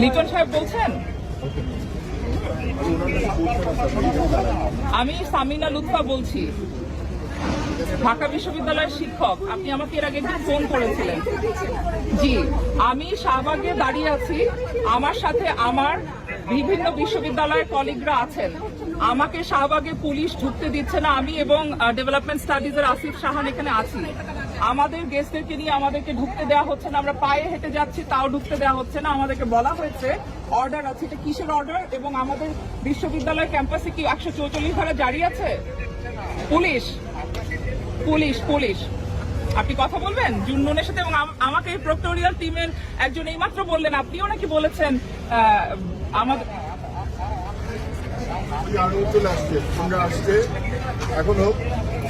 লিটন সাহেব বলছেন? আমি সামিনা লুৎফা বলছি। ঢাকা বিশ্ববিদ্যালয়ের শিক্ষক, আপনি আমাকে এর আগে ফোন করেছিলেন। জি, আমি শাহবাগে দাঁড়িয়ে আছি। আমার সাথে আমার বিভিন্ন বিশ্ববিদ্যালয়ের কলিগরা আছেন। আমাকে শাহবাগে পুলিশ ঢুকতে দিচ্ছে না আমি এবং ডেভেলপমেন্ট স্টাডিজের আসিফ সাহান এখানে আছি। আমাদের গেস্টদেরকে নিয়ে আমাদেরকে ঢুকতে দেওয়া হচ্ছে না, আমরা পায়ে হেঁটে যাচ্ছি, তাও ঢুকতে দেওয়া হচ্ছে না। আমাদেরকে বলা হয়েছে অর্ডার আছে, এটা কিসের অর্ডার এবং আমাদের বিশ্ববিদ্যালয় ক্যাম্পাসে কি একশো চৌচল্লিশ ধারা জারি আছে? পুলিশ। Police police. আপনি কথা বলবেন? জুননের সাথে এবং আমাকে এই প্রক্টোরিয়াল টিমের একজন এইমাত্র বললেন, আপনিও নাকি বলেছেন আমাদের সঙ্গে আসছে। এখন হোক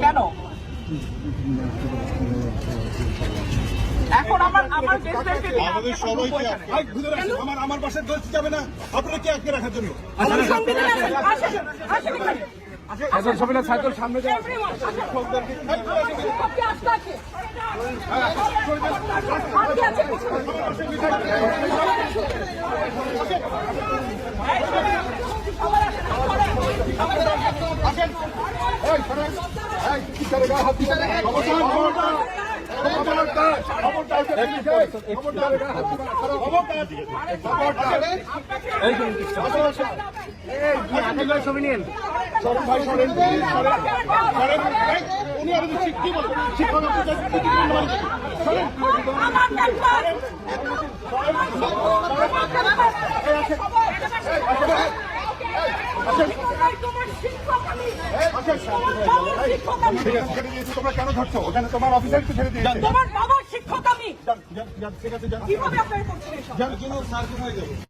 কেন? এখন আমার আমাদের সবাইকে বাসায় দোষ যাবে না। আপনারা কি আটকে রাখার জন্য? এখন। সবিনা সাইকেল সামনে যাও। উনি আমাদের শিক্ষক কি শিক্ষক যাচ্ছেন, কি কি বলবেন? আমার ক্যাম্পাস। সবাই তোমার শিক্ষক আমি। তোমার শিক্ষক আমি। ঠিক আছে ছেড়ে দিয়েছি তোমরা কেন ধরছো ওখানে তোমার অফিসারকে ছেড়ে দিয়েছে তোমার বাবার শিক্ষক আমি ঠিক আছে কীভাবে আপনার করছেন